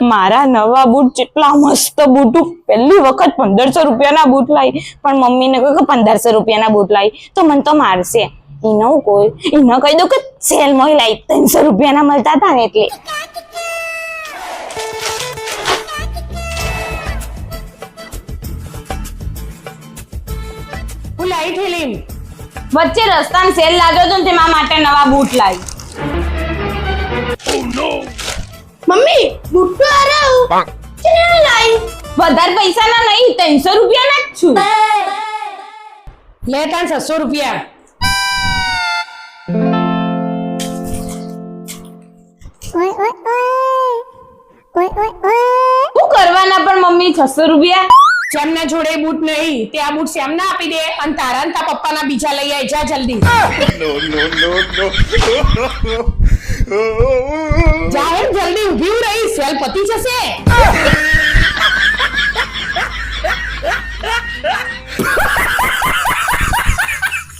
મારા નવા બૂટ જેટલા મસ્ત બૂટ પહેલી વખત પંદરસો રૂપિયાના બૂટ લાવી પણ મમ્મીને કહ્યું કે પંદરસો રૂપિયાના બૂટ લાવી તો મને તો મારશે. એને હું કોઈ એને કહી દઉં કે સેલમાં લાવી ત્રણસો રૂપિયાના મળતા હતા ને એટલે. હું લાઈ થેલી વચ્ચે રસ્તામાં સેલ લાગ્યો હતો ને તે માટે નવા બૂટ લાવી Oh તો આરાવ ચેના લાઈ વધારે નહીં ત્રણસો રૂપિયાના જ છું. લે તાન છસો રૂપિયા. શું કરવાના પણ મમ્મી છસો રૂપિયા? જેમના જોડે બૂટ નહીં તે આ બૂટ શ્યામને આપી દે અને તારા તા પપ્પા ના બીજા લઈ આય જા જલ્દી. જાહેર જલ્દી ઊભી રહી. સેલ પતી જશે